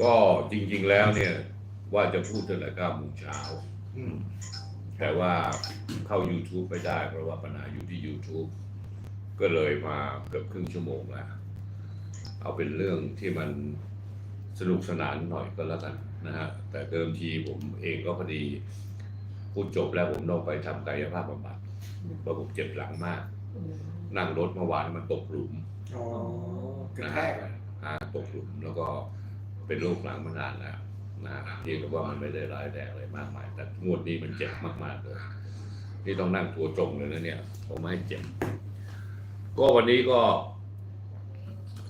ก็จริงๆแล้วเนี่ย ว่าจะพูดตั้งแต่เก้าโมงเช้าอืมแต่ว่าเข้า YouTube ไม่ได้เพราะว่าปัญหาอยู่ที่ YouTube ก็เลยมาเกือบครึ่งชั่วโมงแล้ว เอาเป็นเรื่องที่มันสนุกสนานหน่อยก็แล้วกันนะฮะแต่เดิมทีผมเองก็พอดี พูดจบแล้วผมต้องไปทำกายภาพบำบัดเพราะผมเจ็บหลังมาก นั่งรถเมื่อวานมันตกหลุมอ๋อกระแทกอะอ่าตกหลุมแล้วก็ เป็นโรคหลังมานานแล้วนะเพียงแต่ว่ามันไม่ได้ร้ายแรงอะไรมากมาย แต่งวดนี้มันเจ็บมากๆเลยนี่ต้องนั่งตัวตรงเลยนะเนี่ย ผมไม่ให้เจ็บ ก็วันนี้ก็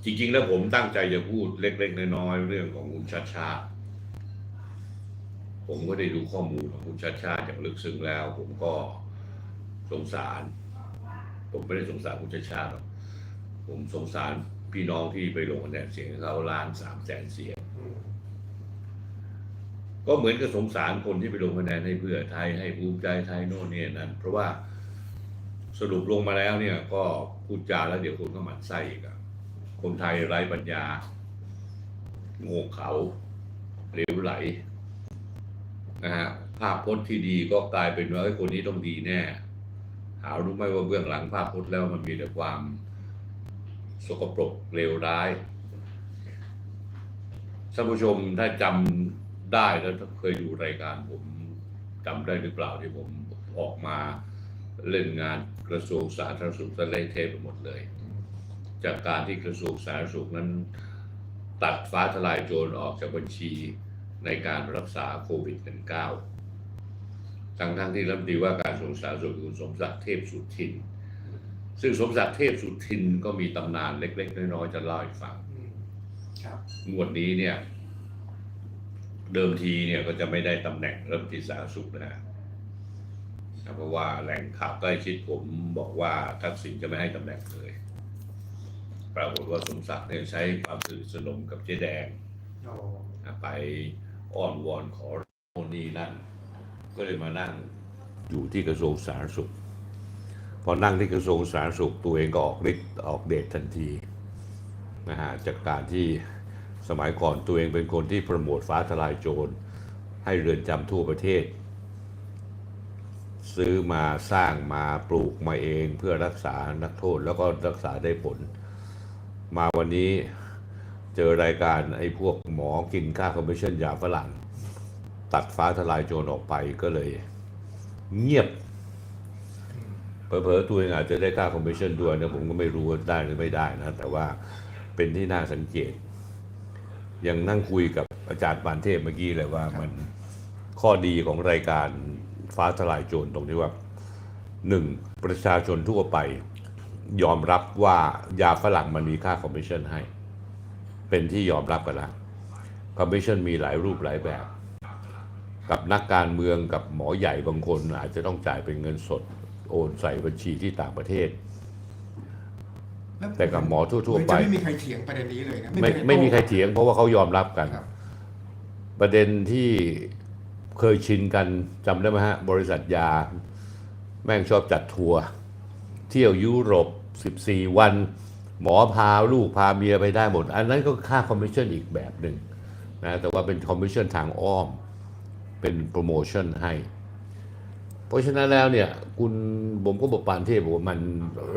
จริง ๆ แล้วผมตั้งใจจะพูดเล็ก ๆ น้อยๆเรื่องของคุณชาชาติผมก็ได้ดูข้อมูลของคุณชาชาติอย่างลึกซึ้งแล้ว ผมก็สงสาร ผมไม่ได้สงสารคุณชาชาติหรอกผมสงสารพี่น้องที่ไปลงคะแนนเสียงเขาล้านสามแสนเสียง ก็เหมือนกับสงสารคนที่ไปลงคะแนนให้เพื่อไทยให้ภูมิใจไทยโน่นนี่นั่นเพราะว่าสรุปลงมาแล้วเนี่ย ก็พูดจาแล้วเดี๋ยวคนก็หมั่นไส้อีกอะคนไทยไร้ปัญญา โง่เขาเหลวไหลนะฮะภาพพจน์ที่ดีก็กลายเป็นว่าไอ้คนนี้ต้องดีแน่หารู้ไหมว่าเบื้องหลังภาพพจน์แล้วมันมีแต่ความสกปรกเลวร้ายท่านผู้ชมถ้าจำ ได้แล้วถ้าเคยดูรายการผมจำได้หรือเปล่าที่ผมออกมาเล่นงานกระทรวงสาธารณสุขสะเละเทะไปหมดเลย จากการที่กระทรวงสาธารณสุขนั้น ตัดฟ้าทลายโจรออกจากบัญชีในการรักษาโควิด -19 ทั้งทั้งๆที่รัฐมนตรีว่าการกระทรวงสาธารณสุขคือคุณสมศักดิ์เทพสุทิน ซึ่งสมศักดิ์เทพสุทินก็มีตำนานเล็ก ๆ น้อยๆจะเล่าให้ฟังอืมครับงวดนี้เนี่ย เดิมทีเนี่ยก็จะไม่ได้ตำแหน่งรัฐมนตรีสาธารณสุขนะฮะเพราะว่าแหล่งข่าวใกล้ชิดผมบอกว่าทักษิณจะไม่ให้ตำแหน่งเลย ปรากฏว่าสมศักดิ์เนี่ยใช้ความสนิทสนมกับเจ๊แดงอ๋อไปอ้อนวอนขอโน่นนี่นั่น ก็เลยมานั่งอยู่ที่กระทรวงสาธารณสุข พอนั่งที่กระทรวงสาธารณสุขตัวเองก็ออกฤทธิ์ออกเดชทันทีนะฮะจากการที่ สมัยก่อนตัวเองเป็นคนที่โปรโมทฟ้าทลายโจร ให้เรือนจำทั่วประเทศ ซื้อมาสร้างมาปลูกมาเองเพื่อรักษานักโทษแล้วก็รักษาได้ผล มาวันนี้เจอรายการไอ้พวกหมอกินค่าคอมมิชชั่นยาฝรั่ง ตัดฟ้าทลายโจรออกไปก็เลย เงียบเผลอๆตัวเองอาจจะได้ค่าคอมมิชชั่นด้วยนะผมก็ไม่รู้ว่าได้หรือไม่ได้นะ แต่ว่าเป็นที่น่าสังเกต ยังนั่งคุยกับอาจารย์ปานเทพเมื่อกี้เลยว่ามันข้อดีของรายการฟ้าทลายโจรตรงที่ว่าหนึ่งประชาชนทั่วไป ยอมรับว่ายาฝรั่งมันมีค่าคอมมิชชั่นให้ เป็นที่ยอมรับกันแล้วคอมมิชชั่นมีหลายรูปหลายแบบ กับนักการเมืองกับหมอใหญ่บางคนอาจจะต้องจ่ายเป็นเงินสดโอนใส่บัญชีที่ต่างประเทศล้ว แต่กับหมอทั่วๆไปเหมือนจะไม่มีใครเถียงประเด็นนี้เลยนะไม่ไม่มีใครเถียงเพราะว่าเขายอมรับกันครับประเด็นที่เคยชินกันจำได้ไหมฮะ บริษัทยา แม่งชอบจัดทัวร์เที่ยวยุโรป 14 วัน หมอพาลูกพาเมียไปได้หมด อันนั้นก็ค่าคอมมิชชั่นอีกแบบหนึ่งนะแต่ว่าเป็นคอมมิชชั่นทางอ้อม เป็นโปรโมชั่นให้ เพราะฉะนั้นแล้วเนี่ยคุณผมก็บอกปานเทพบอกว่ามัน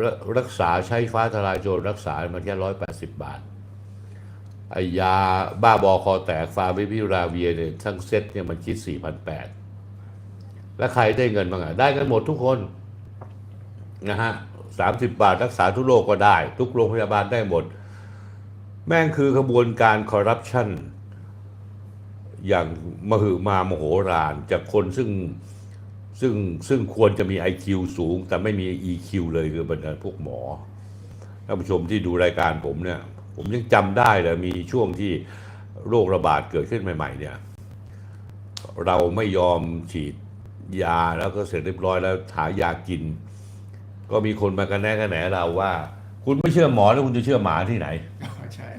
รรักษาใช้ฟ้าทลายโจรรักษามันแค่ร้อยแปดสิบบาทไอยาบ้าบอคอแตกฟาวิพิราเวียเนี่ยทั้งเซ็ตเนี่ยมันคิด4,800แปดแล้วใครได้เงินบ้างอะได้กันหมดทุกคนนะฮะสามสิบบาทรักษาทุกโรคก็ได้ ทุกโรงพยาบาลได้หมด แม่งคือขบวนการคอร์รัปชันอย่างมหึมามโหฬารจากคนซึ่ง ซึ่งซึ่งควรจะมี IQ สูง แต่ไม่มี EQ เลยคือบรรดาพวกหมอท่านผู้ชมที่ดูรายการผมเนี่ย ผมยังจำได้เลยมีช่วงที่โรคระบาดเกิดขึ้นใหม่ ๆ เนี่ย เราไม่ยอมฉีดยาแล้วก็เสร็จเรียบร้อยแล้วหายากิน ก็มีคนมากระแนะกระแหนเราว่า คุณไม่เชื่อหมอแล้วคุณจะเชื่อหมาที่ไหนอ๋อใช่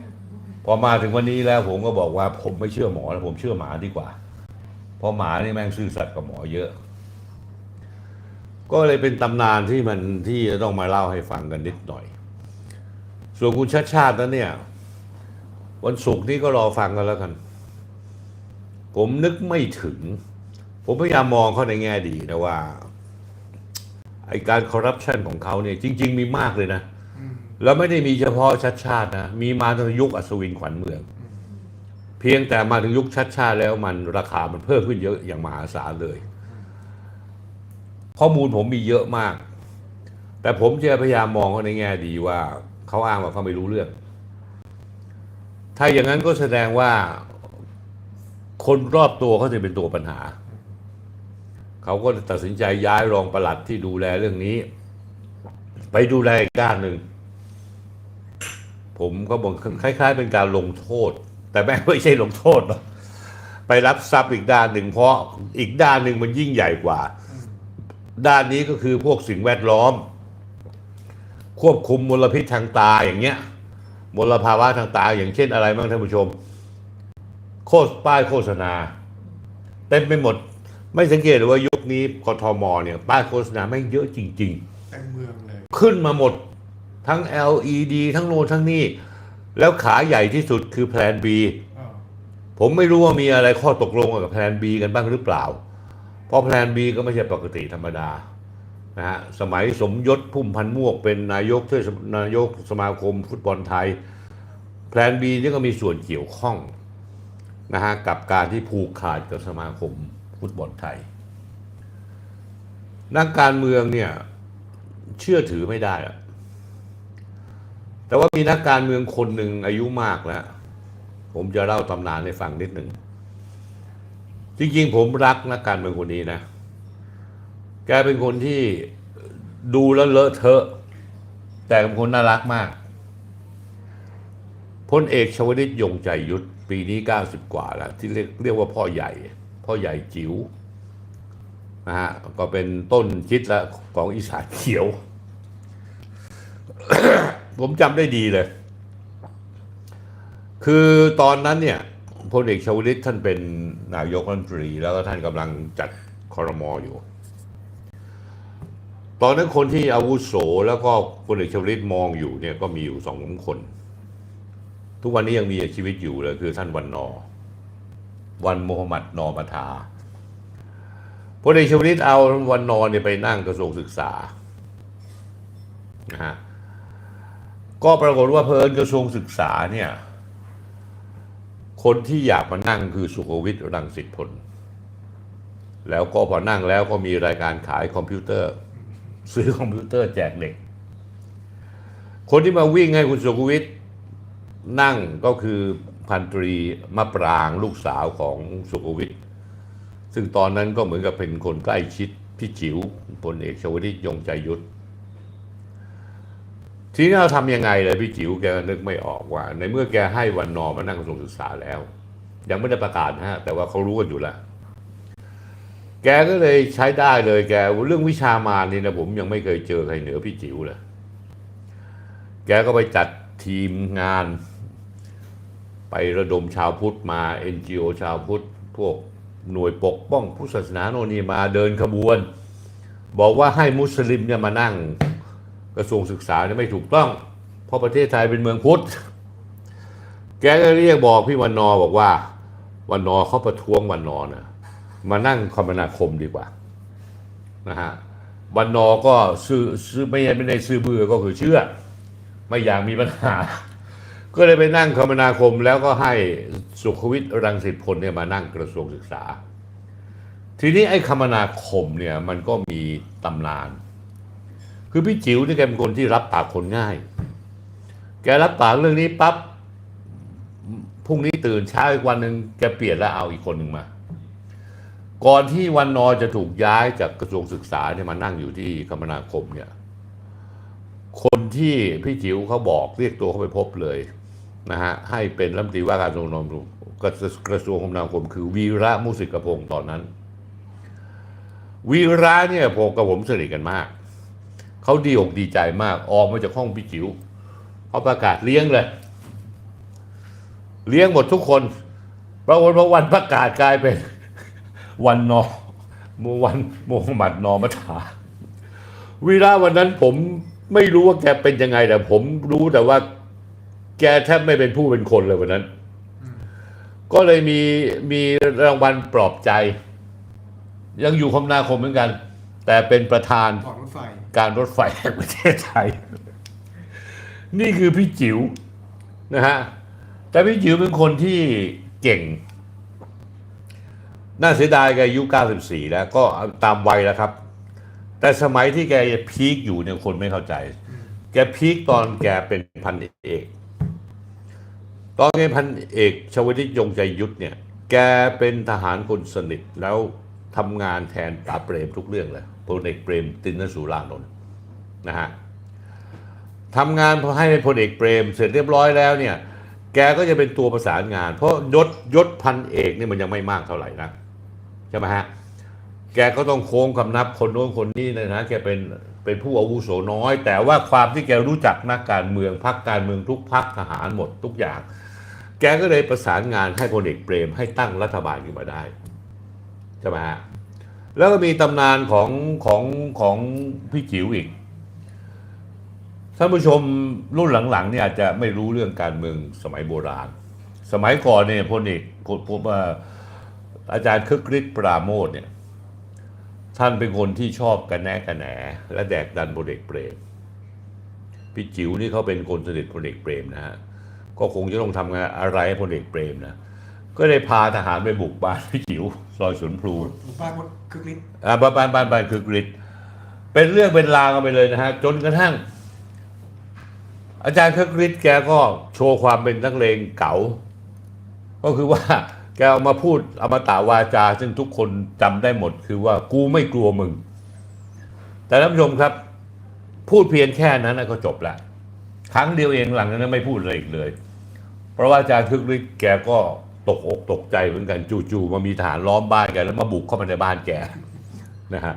พอมาถึงวันนี้แล้วผมก็บอกว่าผมไม่เชื่อหมอแล้วผมเชื่อหมาดีกว่า เพราะหมานี่แม่งซื่อสัตย์กับหมอเยอะ ก็เลยเป็นตำนานที่มันที่จะต้องมาเล่าให้ฟังกันนิดหน่อย ส่วนคุณชาติชาตินั้นเนี่ย วันศุกร์นี้ก็รอฟังกันแล้วกัน ผมนึกไม่ถึง ผมพยายามมองเขาในแง่ดีนะว่าไอการคอร์รัปชันของเขาเนี่ยจริง ๆ มีมากเลยนะ แล้วไม่ได้มีเฉพาะชัดชาตินะ มีมาตั้งแต่ยุคอัศวินขวัญเมือง เพียงแต่มาถึงยุคชัดชาติแล้วมันราคามันเพิ่มขึ้นเยอะอย่างมหาศาลเลย ข้อมูลผมมีเยอะมาก แต่ผมจะพยายามมองเขาในแง่ดีว่าเขาอ้างว่าเขาไม่รู้เรื่อง ถ้าอย่างนั้นก็แสดงว่าคนรอบตัวเขาจะเป็นตัวปัญหา เขาก็ตัดสินใจย้ายรองปลัดที่ดูแลเรื่องนี้ ไปดูแลอีกด้านหนึ่ง ผมก็บอกคล้าย ๆ เป็นการลงโทษ แต่แม่ไม่ใช่ลงโทษหรอกไปรับทรัพย์อีกด้านหนึ่งเพราะอีกด้านหนึ่งมันยิ่งใหญ่กว่า ด้านนี้ก็คือพวกสิ่งแวดล้อม ควบคุมมลพิษทางตาอย่างเงี้ยมลภาวะทางตาอย่างเช่นอะไรบ้างท่านผู้ชม โฆษป้ายโฆษณา เต็มไปหมด ไม่สังเกตเลยว่ายุคนี้กทมเนี่ยป้ายโฆษณาไม่งเยอะจริงๆเต็มเมืองเลยขึ้นมาหมดทั้ง LED ทั้งโน่นทั้งนี่แล้วขาใหญ่ที่สุดคือแพลน B อ่าผมไม่รู้ว่ามีอะไรข้อตกลงกับแพลน B กันบ้างหรือเปล่า เพราะแพลน B ก็ไม่ใช่ปกติธรรมดานะฮะสมัยสมยศพุ่มพันม่วงเป็นนายกเทศนายกสมาคมฟุตบอลไทย แพลน B นี่ก็มีส่วนเกี่ยวข้องนะฮะกับการที่ผูกขาดกับสมาคมฟุตบอลไทย นักการเมืองเนี่ยเชื่อถือไม่ได้อะแต่ว่ามีนักการเมืองคนหนึ่งอายุมากแล้ว ผมจะเล่าตำนานให้ฟังนิดหนึ่ง จริงๆผมรักนักการเมืองคนนี้นะ แกเป็นคนที่ดูแล้วเลอะเทอะ แต่เป็นคนน่ารักมากพลเอกชวลิตยงใจยุทธปีนี้ 90 กว่าแล้ว ที่เรียกเรียกว่าพ่อใหญ่ พ่อใหญ่จิ๋วนะฮะก็เป็นต้นคิดละของอีสานเขียว ผมจำได้ดีเลย คือตอนนั้นเนี่ย พลเอกชวลิตท่านเป็นนายกรัฐมนตรี แล้วก็ท่านกำลังจัดคอรมออยู่ ตอนนั้นคนที่อาวุโสแล้วก็พลเอกชวลิตมองอยู่เนี่ยก็มีอยู่สองคน ทุกวันนี้ยังมีชีวิตอยู่เลยคือท่านวันนอ วันโมฮัมหมัดนอมาทาพลเอกชวลิตเอาวันนอเนี่ยไปนั่งกระทรวงศึกษานะฮะก็ปรากฏว่าเพอิญกระทรวงศึกษาเนี่ย คนที่อยากมานั่งคือสุขวิทย์รังสิตพลแล้วก็พอนั่งแล้วก็มีรายการขายคอมพิวเตอร์ ซื้อคอมพิวเตอร์แจกเด็ก คนที่มาวิ่งให้คุณสุขวิทย์นั่งก็คือพันตรีมะปรางลูกสาวของสุขวิทย์ซึ่งตอนนั้นก็เหมือนกับเป็นคนใกล้ชิดพี่จิ๋วพลเอกชวลิตยงใจยุทธ ทีนี้เราทำยังไงเลยพี่จิ๋วแกนึกไม่ออกว่า ในเมื่อแกให้วันนอมานั่งกระทรวงศึกษาแล้ว ยังไม่ได้ประกาศนะฮะ แต่ว่าเขารู้กันอยู่แล้ว แกก็เลยใช้ได้เลยแกเรื่องวิชามานี่นะผมยังไม่เคยเจอใครเหนือพี่จิ๋วเลยแกก็ไปจัดทีมงาน ไประดมชาวพุทธมา NGO ชาวพุทธพวกหน่วยปกป้องพุทธศาสนาโน่นนี่มาเดินขบวน บอกว่าให้มุสลิมเนี่ยมานั่ง กระทรวงศึกษาเนี่ยไม่ถูกต้อง เพราะประเทศไทยเป็นเมืองพุทธ แกก็เรียกบอกพี่วันนอบอกว่า วันนอเขาประท้วงวันนอนะมานั่งคมนาคมดีกว่านะฮะวันนอก็ซื้อซื้อไม่ไม่ได้ซื้อเบื่อก็คือเชื่อ ไม่อยากมีปัญหา ก็เลยไปนั่งคมนาคมแล้วก็ให้สุขวิทย์รังสิตพลเนี่ยมานั่งกระทรวงศึกษา ทีนี้ไอ้คมนาคมเนี่ยมันก็มีตำนาน คือพี่จิ๋วนี่แกเป็นคนที่รับปากคนง่าย แกรับปากเรื่องนี้ปั๊บพรุ่งนี้ตื่นเช้าอีกวันหนึ่งแกเปลี่ยนแล้วเอาอีกคนหนึ่งมา ก่อนที่วันนอจะถูกย้ายจากกระทรวงศึกษาเนี่ยมานั่งอยู่ที่คมนาคมเนี่ย คนที่พี่จิ๋วเขาบอกเรียกตัวเขาไปพบเลยนะฮะให้เป็นรัฐมนตรีว่าการกระทรวงนกระทรวงคมนาคม คือวีระมุสิกพงศ์ตอนนั้น วีระเนี่ยผมกับผมสนิทกันมาก เขาดีอกดีใจมาก ออกมาจากห้องพี่จิ๋วเขาประกาศเลี้ยงเลย เลี้ยงหมดทุกคนปรากฏว่าวันประกาศกลายเป็น วันนอมวันโมฮัมหมัดนอมัทาวีระวันนั้นผมไม่รู้ว่าแกเป็นยังไงแต่ผมรู้แต่ว่า แกแทบไม่เป็นผู้เป็นคนเลยวันนั้น ก็เลยมีมีรางวัลปลอบใจ ยังอยู่คมนาคมเหมือนกัน แต่เป็นประธานของรถไฟ การรถไฟแห่งประเทศไทย นี่คือพี่จิ๋วนะฮะแต่พี่จิ๋วเป็นคนที่เก่ง น่าเสียดายแกอายุ 94 แล้ว ก็ตามวัยแล้วครับ แต่สมัยที่แกพีคอยู่เนี่ยคนไม่เข้าใจ แกพีคตอนแกเป็นพันเอก ตอนแกพันเอกชวลิตยงใจยุทธเนี่ย แกเป็นทหารคนสนิทแล้วทำงานแทนตาเปรมทุกเรื่องเลย พลเอกเปรมตินสุรานนท์นะฮะทำงานพอให้พลเอกเปรมเสร็จเรียบร้อยแล้วเนี่ยแกก็จะเป็นตัวประสานงาน เพราะยศยศพันเอกนี่มันยังไม่มากเท่าไหร่นะใช่ไหมฮะแกก็ต้องโค้งคำนับคนโน้นคนนี้นะนะแกเป็นเป็นผู้อาวุโสน้อย แต่ว่าความที่แกรู้จักนักการเมืองพักการเมืองทุกพักทหารหมดทุกอย่าง แกก็เลยประสานงานให้พลเอกเปรมให้ตั้งรัฐบาลขึ้นมาได้ใช่ไหมฮะ แล้วก็มีตำนานของของของพี่จิ๋วอีก ท่านผู้ชมรุ่นหลังๆเนี่ยอาจจะไม่รู้เรื่องการเมืองสมัยโบราณ สมัยก่อนเนี่ยพลเอกพลพลเอ่ออาจารย์คึกฤทธิ์ปราโมทเนี่ยท่านเป็นคนที่ชอบกันแนกันแหนและแดกดันพลเอกเปรมพี่จิ๋วนี่เขาเป็นคนสนิทพลเอกเปรมนะฮะก็คงจะต้องทำงานอะไรให้พลเอกเปรมนะ ก็เลยพาทหารไปบุกบ้านพี่จิ๋วซอยสวนพลูหมู่บ้านมดคึกฤทธิ์อ่าบ้านบ้านบ้านบ้านคือกริดเป็นเรื่องเป็นราวกันไปเลยนะฮะ จนกระทั่ง อาจารย์คือกริดแกก็โชว์ความเป็นนักเลงเก๋า ก็คือว่า แกเอามาพูดอมตะวาจา ซึ่งทุกคนจำได้หมด คือว่ากูไม่กลัวมึง แต่ท่านผู้ชมครับ พูดเพียงแค่นั้นนะก็จบละครั้งเดียวเองหลังจากนั้นไม่พูดอะไรอีกเลย เพราะว่าอาจารย์คึกฤทธิ์แกก็ ตกอกตกใจเหมือนกันจู่ๆมามีทหารล้อมบ้านแกแล้วมาบุกเข้ามาในบ้านแกนะฮะ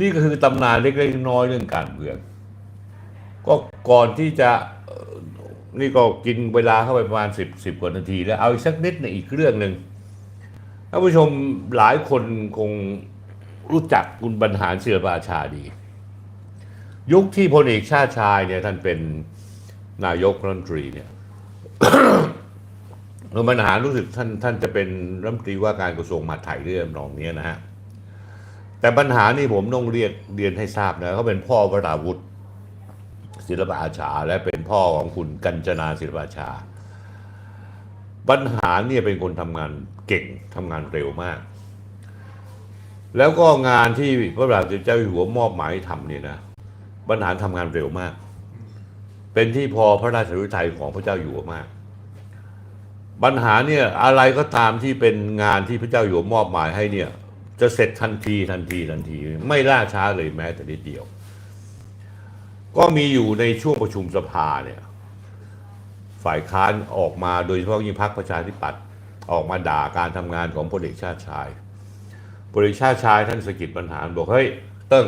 นี่ก็คือตำนานเล็กๆน้อยเรื่องการเมือง ก็ก่อนที่จะนี่ก็กินเวลาเข้าไปประมาณสิบสิบกว่านาที แล้วเอาอีกสักนิดในงอีกเรื่องหนึ่งท่านผู้ชมหลายคนคงรู้จักคุณบรรหารเสือประชาดี ยุคที่พลเอกชาติชายเนี่ยท่านเป็นนายกรัฐมนตรีเนี่ย คุณบรรหารู้สึกท่านท่านจะเป็นรัฐมนตรีว่าการกระทรวงมหาดไทยเรื่องนองเนี้ยนะฮะแต่ปัญหานี่ผมต้องเรียกเรียนให้ทราบนะเขาเป็นพ่อวราวุธศิลปอาชา และเป็นพ่อของคุณกัญจนาศิลปอาชา ปัญหาเนี่ยเป็นคนทำงานเก่งทำงานเร็วมาก แล้วก็งานที่พระบาทสมเด็จเจ้าอยู่หัวมอบหมายให้ทำเนี่ยนะปัญหาทำงานเร็วมาก เป็นที่พอพระราชฤทัยของพระเจ้าอยู่หัวมาก ปัญหาเนี่ยอะไรก็ตามที่เป็นงานที่พระเจ้าอยู่หัวมอบหมายให้เนี่ย จะเสร็จทันทีทันทีทันที ไม่ล่าช้าเลยแม้แต่นิดเดียว ก็มีอยู่ในช่วงประชุมสภาเนี่ยฝ่ายค้านออกมาโดยเฉพาะยิ่งพรรคประชาธิปัตย์ออกมาด่าการทำงานของพลเอกชาติชายพลเอกชาติชายท่านสะกิดปัญหาบอกเฮ้ยเติ้ง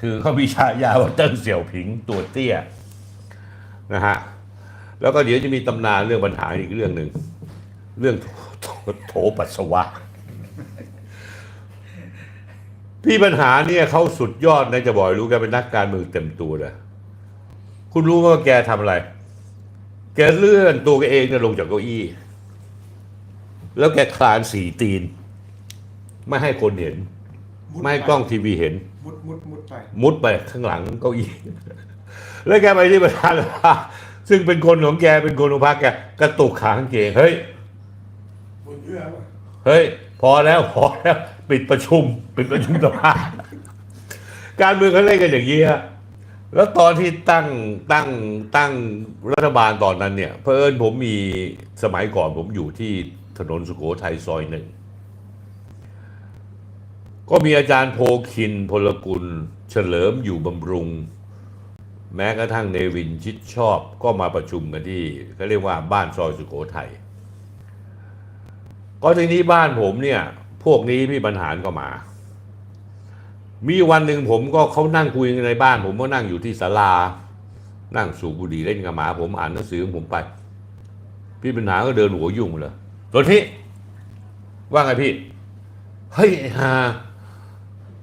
คือเขามีฉายาว่าเติ้งเสี่ยวผิงตัวเตี้ยนะฮะ แล้วก็เดี๋ยวจะมีตำนานเรื่องปัญหาอีกเรื่องหนึ่งเรื่องโถโถโถปัสสาวะ พี่ปัญหาเนี่ยเขาสุดยอดนะจะบอกให้รู้แกเป็นนักการเมืองเต็มตัวเลยคุณรู้ไหมว่าแกทำอะไร แกเลื่อนตัวแกเองเนี่ยลงจากเก้าอี้ แล้วแกคลานสี่ตีน ไม่ให้คนเห็นมุดไม่ให้กล้องทีวีเห็น มุดมุดมุดไป มุดไปข้างหลังเก้าอี้ แล้วแกไปที่ประธานสภา ซึ่งเป็นคนของแกเป็นคนของพรรคแกกระตุกขากางเกงเฮ้ยบนเอื้อวะเฮ้ย พอแล้วพอแล้วปิดประชุมปิดประชุมสภาการเมืองเขาเล่นกันอย่างนี้ฮะแล้วตอนที่ตั้งตั้งตั้งรัฐบาลตอนนั้นเนี่ยเพอเอิญผมมีสมัยก่อนผมอยู่ที่ถนนสุโขทัยซอยหนึ่ง ก็มีอาจารย์โพคินพลกุล เฉลิมอยู่บำรุง แม้กระทั่งเนวินชิดชอบก็มาประชุมกันที่เขาเรียกว่าบ้านซอยสุโขทัยก็ทีนี้บ้านผมเนี่ย พวกนี้พี่บรรหารก็มา มีวันหนึ่งผมก็เขานั่งคุยในบ้าน ผมก็นั่งอยู่ที่ศาลา นั่งสูบบุหรี่เล่นกับหมาผมอ่านหนังสือของผมไป พี่บรรหารก็เดินหัวยุ่งเลยตัวที่ว่าไงพี่ เฮ้ยฮา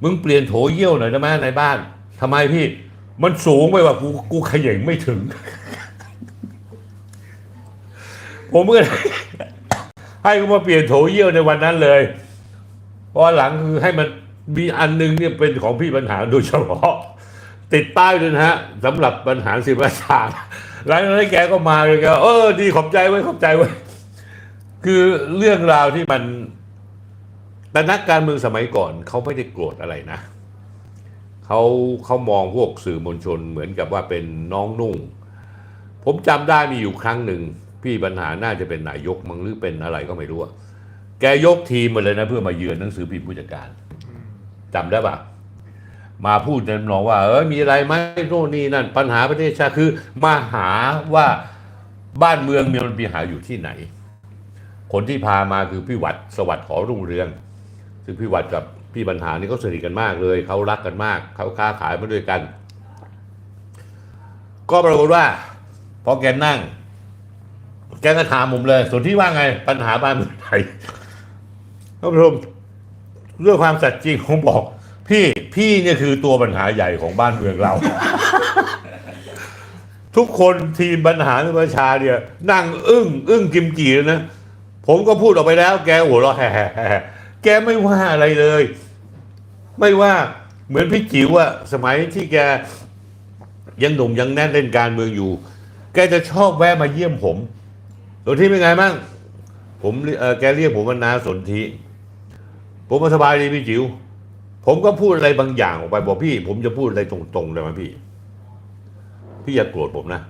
มึงเปลี่ยนโถเยี่ยวหน่อยได้ไหมในบ้านทำไมพี่ มันสูงไปว่ากูกูขย่งไม่ถึง ผมก็เลยให้เขามาเปลี่ยนโถเยี่ยวในวันนั้นเลยเพราะหลังคือให้มันมีอันหนึงเนี่ยเป็นของพี่ปัญหาโดยเฉพาะ ติดป้ายด้วยนะฮะสำหรับปัญหาศิลปศาสตร์หลังจากนั้นแกก็มาเลยแกเออดีขอบใจไว้ขอบใจไว้คือเรื่องราวที่มันแต่นักการเมืองสมัยก่อนเขาไม่ได้โกรธอะไรนะ เขาเขามองพวกสื่อมวลชนเหมือนกับว่าเป็นน้องนุ่ง ผมจำได้มีอยู่ครั้งหนึ่ง พี่ปัญหาน่าจะเป็นนายกมั้งหรือเป็นอะไรก็ไม่รู้แกยกทีมมาเลยนะเพื่อมาเยือนหนังสือพิมพ์ผู้จัดการจำได้ปะมาพูดในนองว่า เออมีอะไรไหมโน่นนี่นั่น ปัญหาประเทศชาติคือ มาหาว่าบ้านเมืองมีมันมีหาอยู่ที่ไหน คนที่พามาคือพี่วัดสวัสดิ์ขอรุ่งเรืองซึ่งพี่วัดกับ พี่ปัญหานี่เขาสนิทกันมากเลยเขารักกันมากเขาค้าขายมาด้วยกัน ก็ปรากฏว่าพอแกนั่ง แกก็ถามผมเลย ส่วนที่ว่าไงปัญหาบ้านเมืองไทยท่านผู้ชมเรื่องความสัตย์จริงผมบอก พี่พี่เนี่ยคือตัวปัญหาใหญ่ของบ้านเมืองเรา ทุกคนทีมปัญหาประชาเนี่ย นั่งอึ้ง อึ้งกิมจีเลยนะผมก็พูดออกไปแล้ว แกหัวเราะแฮ่ แกไม่ว่าอะไรเลย ไม่ว่าเหมือนพี่จิ๋วอะสมัยที่แกยังหนุ่มยังแน่นเล่นการเมืองอยู่ แกจะชอบแวะมาเยี่ยมผมสนธิเป็นไงบ้างผมเออแกเรียกผมว่านาสนธิผมมาสบายดีพี่จิ๋วผมก็พูดอะไรบางอย่างออกไปบอกพี่ ผมจะพูดอะไรตรงๆเลยไหมพี่ พี่อย่าโกรธผมนะ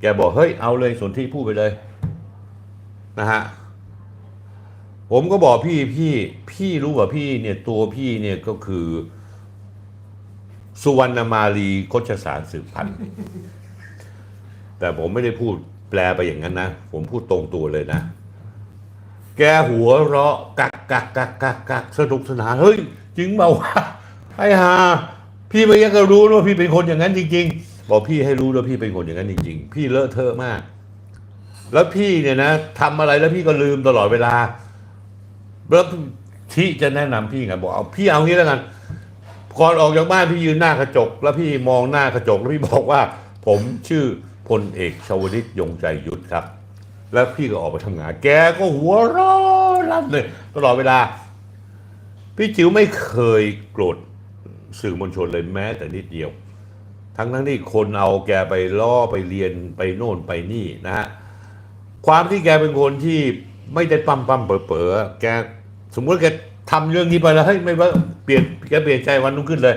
แกบอกเฮ้ยเอาเลยสนธิพูดไปเลย นะฮะ ผมก็บอกพี่พี่พี่รู้ว่าพี่เนี่ยตัวพี่เนี่ยก็คือ สุวรรณมาลีโคชสารสืบพันธุ์แต่ผมไม่ได้พูดแปลไปอย่างนั้นนะ ผมพูดตรงตัวเลยนะ แกหัวเราะกักกักกักกักกักสนุกสนานเฮ้ยจริงเปล่าวะไอ้ห่าพี่ไม่ยังก็รู้นะว่าพี่เป็นคนอย่างนั้นจริง ๆ บอกพี่ให้รู้ว่าพี่เป็นคนอย่างนั้นจริง ๆ พี่เลอะเทอะมาก แล้วพี่เนี่ยนะทำอะไรแล้วพี่ก็ลืมตลอดเวลา แล้วที่จะแนะนำพี่ไงบอกเอาพี่เอางี้แล้วกันก่อนออกจากบ้านพี่ยืนหน้ากระจก แล้วพี่มองหน้ากระจกแล้วพี่บอกว่า ผมชื่อพลเอกชวลิตยงใจยุทธครับ แล้วพี่ก็ออกไปทำงาน แกก็หัวร้อนลั่นเลยตลอดเวลา พี่จิ๋วไม่เคยโกรธสื่อมวลชนเลยแม้แต่นิดเดียว ทั้งทั้งที่คนเอาแกไปล่อไปเรียนไปโน่นไปนี่นะฮะความที่แกเป็นคนที่ไม่ได้ปั๊มปั๊มเป๋อเป๋อแก สมมติแกทำเรื่องนี้ไปแล้วเฮ้ยไม่ว่าเปลี่ยนแกเปลี่ยนใจวันนุ่งขึ้นเลย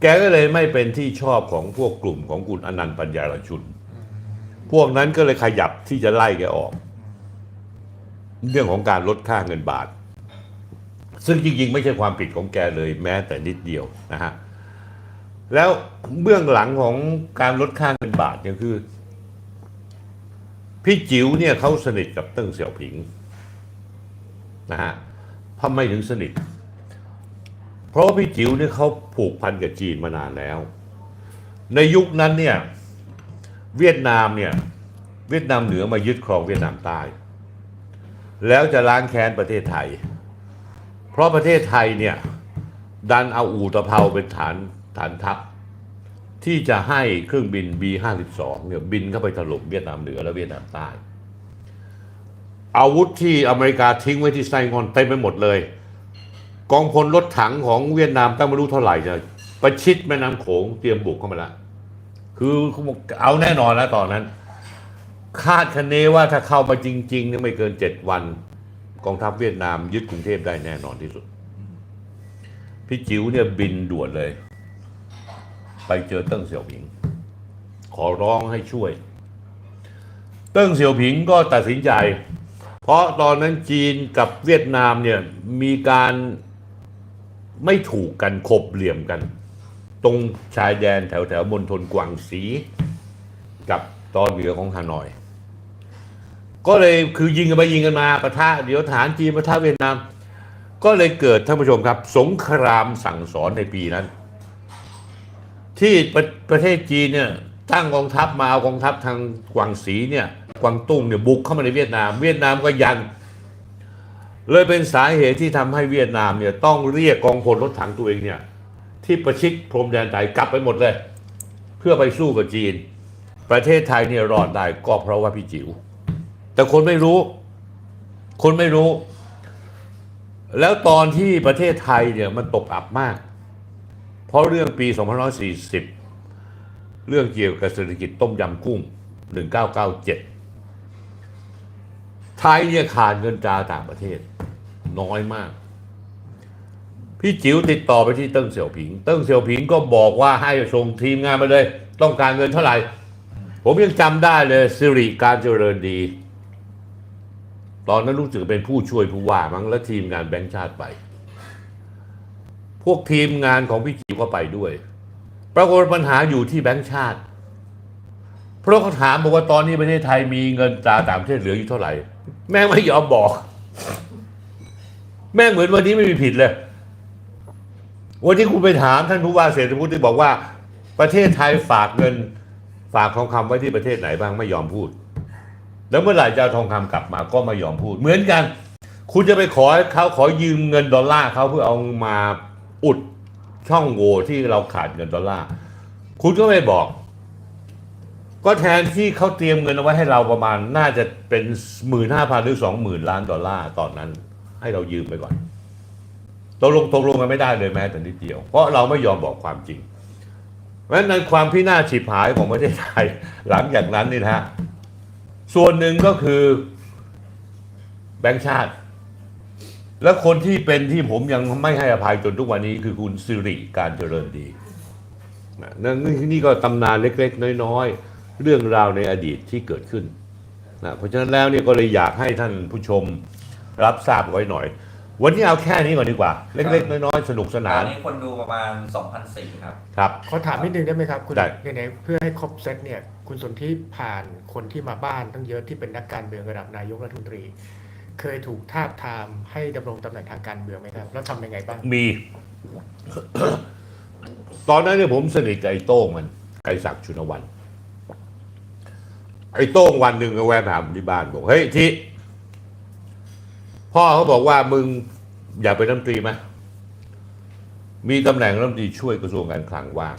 แกก็เลยไม่เป็นที่ชอบของพวกกลุ่มของคุณอนันต์ปัญญารชุน พวกนั้นก็เลยขยับที่จะไล่แกออก เรื่องของการลดค่าเงินบาท ซึ่งจริงๆ ไม่ใช่ความผิดของแกเลยแม้แต่นิดเดียวนะฮะแล้วเบื้องหลังของการลดค่าเงินบาทเนี่ยคือ พี่จิ๋วเนี่ยเขาสนิทกับเติ้งเสี่ยวผิงนะฮะ ทำไมถึงสนิท เพราะพี่จิ๋วเนี่ยเขาผูกพันกับจีนมานานแล้ว ในยุคนั้นเนี่ยเวียดนามเนี่ยเวียดนามเหนือมายึดครองเวียดนามใต้ แล้วจะล้างแค้นประเทศไทย เพราะประเทศไทยเนี่ยดันเอาอู่ตะเภาเป็นฐานฐานทัพที่จะให้เครื่องบิน B52 เนี่ยบินเข้าไปถล่มเวียดนามเหนือและเวียดนามใต้ อาวุธที่อเมริกาทิ้งไว้ที่ไซงอนเต็มไปหมดเลย กองพลรถถังของเวียดนามตั้งไม่รู้เท่าไหร่จะประชิดแม่น้ำโขงเตรียมบุกเข้ามาแล้วคือเอกเอาแน่นอนแล้วตอนนั้น คาดคะเนว่าถ้าเข้ามาจริงๆเนี่ยไม่เกินเจ็ดวัน กองทัพเวียดนามยึดกรุงเทพได้แน่นอนที่สุด พี่จิ๋วเนี่ยบินด่วนเลย ไปเจอเติ้งเสี่ยวผิง ขอร้องให้ช่วย เติ้งเสี่ยวผิงก็ตัดสินใจ เพราะตอนนั้นจีนกับเวียดนามเนี่ยมีการไม่ถูกกันขบเหลี่ยมกัน ตรงชายแดนแถวแถวมณฑลกวางสี กับตอนเหนือของฮานอย ก็เลยคือยิงกันไปยิงกันมาปะทะเดี๋ยวฐานจีนปะทะเวียดนาม ก็เลยเกิดท่านผู้ชมครับ สงครามสั่งสอนในปีนั้น ที่ประประเทศจีนเนี่ยตั้งกองทัพมาเอากองทัพทางกวางสีเนี่ย กวางตุ้งเนี่ยบุกเข้ามาในเวียดนาม เวียดนามก็ยัน เลยเป็นสาเหตุที่ทำให้เวียดนามเนี่ยต้องเรียกกองพลรถถังตัวเองเนี่ยที่ประชิดพรมแดนไทยกลับไปหมดเลย เพื่อไปสู้กับจีน ประเทศไทยเนี่ยรอดได้ก็เพราะว่าพี่จิ๋วแต่คนไม่รู้ คนไม่รู้ แล้วตอนที่ประเทศไทยเนี่ยมันตกอับมาก เพราะเรื่องปี 2540 เรื่องเกี่ยวกับเศรษฐกิจต้มยำกุ้ง 1997 ไทยเนี่ยขาดเงินตราต่างประเทศ น้อยมาก พี่จิ๋วติดต่อไปที่เติ้งเสี่ยวผิง เติ้งเสี่ยวผิงก็บอกว่าให้ส่งทีมงานมาเลย ต้องการเงินเท่าไหร่ ผมยังจำได้เลยสิริการเจริญดี ตอนนั้นรู้สึกเป็นผู้ช่วยผู้ว่ามั้งแล้วทีมงานแบงค์ชาติไป พวกทีมงานของพี่จิ๋วก็ไปด้วย ปรากฏปัญหาอยู่ที่แบงค์ชาติ เพราะเขาถามบอกว่าตอนนี้ประเทศไทยมีเงินตราต่างประเทศเหลืออยู่เท่าไหร่ แม่งไม่ยอมบอก แม่งเหมือนวันนี้ไม่มีผิดเลย วันที่คุณไปถามท่านผู้ว่าเศรษฐพุทธที่บอกว่า ประเทศไทยฝากเงิน ฝากทองคำไว้ที่ประเทศไหนบ้างไม่ยอมพูด แล้วเมื่อไหร่จะเอาทองคำกลับมาก็ไม่ยอมพูด เหมือนกัน คุณจะไปขอเขาขอยืมเงินดอลลาร์เขาเพื่อเอามาอุดช่องโหว่ที่เราขาดเงินดอลลาร์คุณก็ไม่บอก ก็แทนที่เขาเตรียมเงินเอาไว้ให้เราประมาณน่าจะเป็นหมื่นห้าพันหรือสองหมื่นล้านดอลลาร์ตอนนั้น ให้เรายืมไปก่อนตกลงตกลงกันไม่ได้เลยแม้แต่นิดเดียว เพราะเราไม่ยอมบอกความจริงเพราะฉะนั้นในความพินาศฉิบหายของประเทศไทยหลังจากนั้นนี่นะฮะส่วนหนึ่งก็คือแบงค์ชาติ และคนที่เป็นที่ผมยังไม่ให้อภัยจนทุกวันนี้คือคุณสิริการเจริญดีนั่นนี่ก็ตำนานเล็ก ๆ น้อย ๆ เรื่องราวในอดีตที่เกิดขึ้นนะเพราะฉะนั้นแล้วเนี่ยก็เลยอยากให้ท่านผู้ชมรับทราบไว้หน่อย วันนี้เอาแค่นี้ก่อนดีกว่า เล็กๆน้อยๆสนุกสนาตอนนนี้คนดูประมาณ2,004ครับ ครับ ขอถามนิดนึงได้ไหมครับ คุณได้ ไหนๆเพื่อให้ครบเซตเนี่ย คุณสนที่ผ่านคนที่มาบ้านตั้งเยอะที่เป็นนักการเมืองระดับนายกรัฐมนตรี เคยถูกทาบทามให้ดำรงตำแหน่งทางการเมืองไหมครับ แล้วทำยังไงบ้าง มี ตอนนั้นเนี่ยผมสนิทกับไอ้โต้งมันไกรศักดิ์ชุนวัน ไอ้โต้งวันหนึ่งก็แวะมาหาผมที่บ้านบอกเฮ้ยทิพ่อเขาบอกว่ามึงอยากเป็นรัฐมนตรีไหมมีตำแหน่งรัฐมนตรีช่วยกระทรวงการคลังว่าง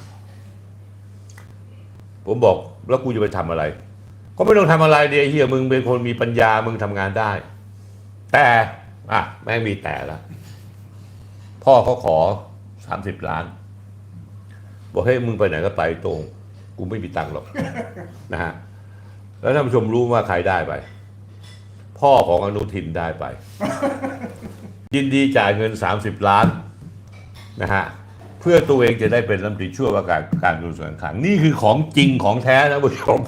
ผมบอกแล้วกูจะไปทำอะไร ก็ไม่ต้องทำอะไรเดียวเฮียมึงเป็นคนมีปัญญามึงทำงานได้ แต่อะแม่งมีแต่ละพ่อเขาขอสามสิบล้าน บอกให้ยมึงไปไหนก็ไปตรง กูไม่มีตังค์หรอกนะฮะ แล้วท่านผู้ชมรู้ว่าใครได้ไป พ่อของอนุทินได้ไป ยินดีจ่ายเงินสามสิบล้านนะฮะเพื่อตัวเองจะได้เป็นรัฐมนตรีช่วยว่าการการกระทรวงการคลังนี่คือของจริงของแท้นะผู้ชม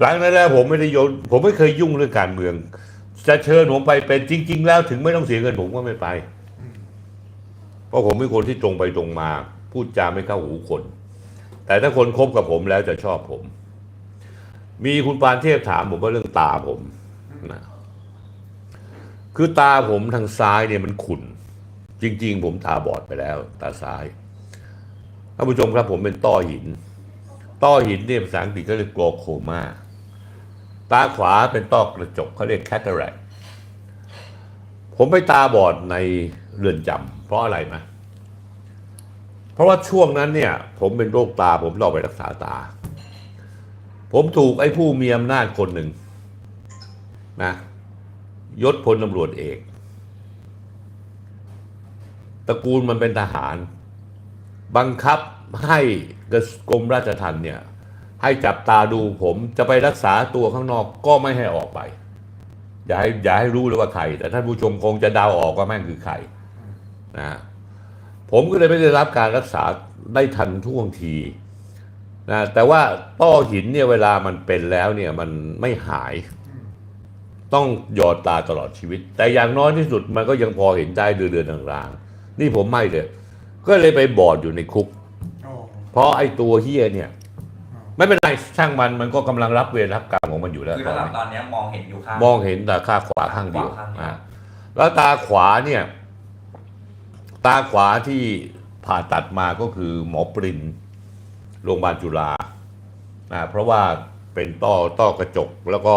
หลังจากนั้นแล้วผมไม่ได้โยนผมไม่เคยยุ่งเรื่องการเมือง จะเชิญผมไปเป็นจริง ๆ แล้วถึงไม่ต้องเสียเงินผมก็ไม่ไป เพราะผมเป็นคนที่ตรงไปตรงมา พูดจาไม่เข้าหูคน แต่ถ้าคนคบกับผมแล้วจะชอบผม มีคุณปานเทพถามผมว่าเรื่องตาผมนะคือตาผมทางซ้ายเนี่ยมันขุ่น จริง ๆ ผมตาบอดไปแล้ว ตาซ้ายท่านผู้ชมครับผมเป็นต้อหิน ต้อหินเนี่ยภาษาอังกฤษก็เรียกโกลโคมาตาขวาเป็นต้อกระจกเขาเรียกแคต a แรกผมไปตาบอดในเรือนจำเพราะอะไรไหมเพราะว่าช่วงนั้นเนี่ย ผมเป็นโรคตาผมต้องไปรักษาตา ผมถูกไอ้ผู้มีอำนาจคนหนึ่งนะยศพลตำรวจเอกตระกูลมันเป็นทหาร บังคับให้กรมราชทัณฑ์เนี่ย ให้จับตาดูผมจะไปรักษาตัวข้างนอกก็ไม่ให้ออกไป อย่าให้อย่าให้รู้เลยว่าใคร แต่ท่านผู้ชมคงจะเดาออกว่าแม่งคือใครนะผมก็เลยไม่ได้รับการรักษาได้ทันท่วงที นะแต่ว่าต้อหินเนี่ยเวลามันเป็นแล้วเนี่ยมันไม่หาย ต้องหยอดตาตลอดชีวิต แต่อย่างน้อยที่สุดมันก็ยังพอเห็นใจเดือนเดือนๆรางๆ นี่ผมไม่เลย ก็เลยไปบอดอยู่ในคุกอ๋อเพราะไอ้ตัวเฮียเนี่ย ไม่เป็นไรช่างมันมันก็กำลังรับเวรรับกรรมของมันอยู่แล้วคือระดับตอนเนี้ยมองเห็นอยู่ข้างมองเห็นแต่ข้างขวาข้างเดียวขวาข้างเดียวอะแล้วตาขวาเนี่ย ตาขวาที่ผ่าตัดมาก็คือหมอปริน โรงพยาบาลจุฬานะเพราะว่าเป็นต้อต้อกระจกแล้วก็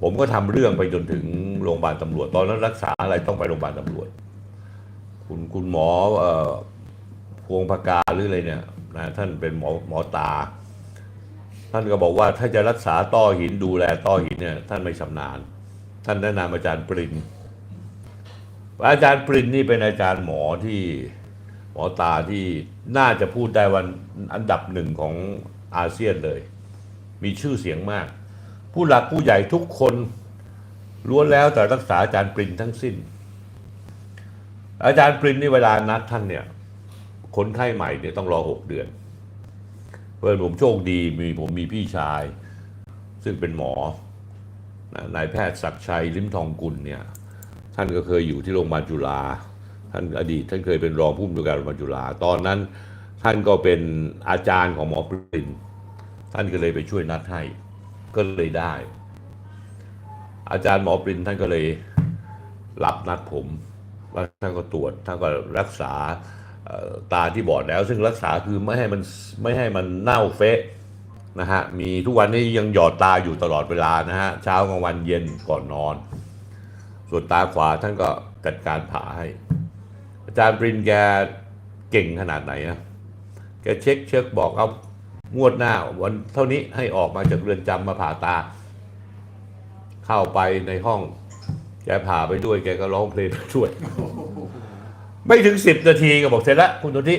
ผมก็ทำเรื่องไปจนถึงโรงพยาบาลตำรวจ ตอนนั้นรักษาอะไรต้องไปโรงพยาบาลตำรวจ คุณคุณหมอเอ่อพวงพกาหรืออะไรเนี่ยนะท่านเป็นหมอหมอตา ท่านก็บอกว่าถ้าจะรักษาต้อหินดูแลต้อหินเนี่ยท่านไม่ชำนาญ ท่านแนะนำอาจารย์ปรินอาจารย์ปรินนี่เป็นอาจารย์หมอที่ หมอตาที่น่าจะพูดได้วันอันดับหนึ่งของอาเซียนเลย มีชื่อเสียงมาก ผู้หลักผู้ใหญ่ทุกคนล้วนแล้วแต่รักษาอาจารย์ปรินทั้งสิ้น อาจารย์ปรินนี่เวลานัดท่านเนี่ยคนไข้ใหม่เนี่ยต้องรอหกเดือนเพื่อนผมโชคดีมีผมมีพี่ชาย ซึ่งเป็นหมอนายแพทย์ศักชัยลิ้มทองกุลเนี่ยท่านก็เคยอยู่ที่โรงพยาบาลจุฬา ท่านอดีตท่านเคยเป็นรองผู้อำนวยการโรงพยาบาลจุฬาตอนนั้นท่านก็เป็นอาจารย์ของหมอปรินท่านก็เลยไปช่วยนัดให้ก็เลยได้ อาจารย์หมอปรินท่านก็เลยรับนัดผมแล้วท่านก็ตรวจท่านก็รักษาตาที่บอดแล้ว ซึ่งรักษาคือไม่ให้มันไม่ให้มันเน่าเฟะนะฮะมีทุกวันนี้ยังหยอดตาอยู่ตลอดเวลานะฮะเช้ากลางวันเย็นก่อนนอน ส่วนตาขวาท่านก็จัดการผ่าให้ อาจารย์ปรินแกเก่งขนาดไหนนะแกเช็คเช็คบอกเอางวดหน้าวันเท่านี้ให้ออกมาจากเรือนจำมาผ่าตา เข้าไปในห้อง แกผ่าไปด้วย แกก็ร้องเพลงไปด้วย ไม่ถึงสิบนาทีก็บอกเสร็จแล้วคุณสนทิ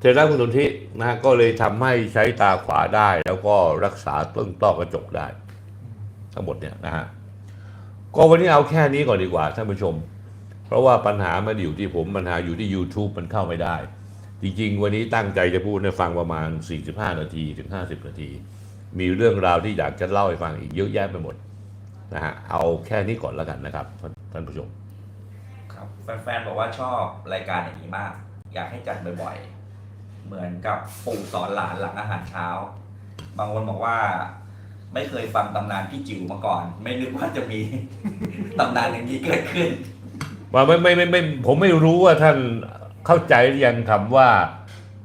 เสร็จแล้วคุณสนทินะฮะก็เลยทำให้ใช้ตาขวาได้ แล้วก็รักษาต้นต้อกระจกได้ ทั้งหมดเนี่ยนะฮะก็วันนี้เอาแค่นี้ก่อนดีกว่าท่านผู้ชม ราะว่าปัญหามันอยู่ที่ผมปัญหาอยู่ที่ YouTube มันเข้าไม่ได้ จริงๆ วันนี้ตั้งใจจะพูดให้ฟังประมาณ 45 นาทีถึง 50 นาที มีเรื่องราวที่อยากจะเล่าให้ฟังอีกเยอะแยะไปหมดนะฮะเอาแค่นี้ก่อนแล้วกันนะครับท่านท่านผู้ชม ครับแฟนๆบอกว่าชอบรายการอย่างนี้มาก อยากให้จัดบ่อยๆ เหมือนกับปู่สอนหลานหลังอาหารเช้า บางคนบอกว่าไม่เคยฟังตำนานพี่จิ๋วมาก่อน ไม่นึกว่าจะมีตำนานอย่างนี้เกิดขึ้น ว่าไม่ไม่ไม่ไม่ผมไม่รู้ว่าท่านเข้าใจหรือยังคำว่า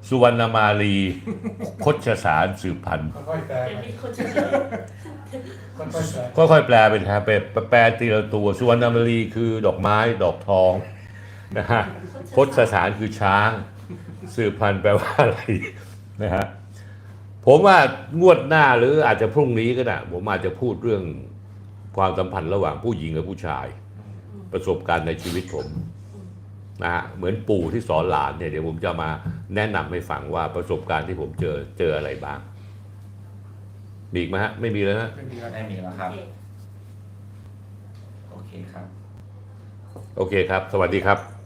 สุวรรณมาลีคชสารสืบพันธุ์ค่อยๆแปลเดี๋ยวมีคนเฉลยค่อยๆแปลค่อยๆแปลเป็นครับแปลแปลทีละตัวสุวรรณมาลีคือดอกไม้ดอกทองนะฮะคชสารคือช้าง สืบพันธุ์แปลว่าอะไรนะฮะผมว่างวดหน้าหรืออาจจะพรุ่งนี้ก็ได้ผมอาจจะพูดเรื่องความสัมพันธ์ระหว่างผู้หญิงกับผู้ชาย ประสบการณ์ในชีวิตผมนะฮะเหมือนปู่ที่สอนหลานเนี่ยเดี๋ยวผมจะมาแนะนำให้ฟังว่าประสบการณ์ที่ผมเจอเจออะไรบ้าง มีอีกไหมฮะ ไม่มีแล้วนะไม่มีแล้วไม่มีแล้วครับ โอเคโอเคครับ โอเคครับ สวัสดีครับ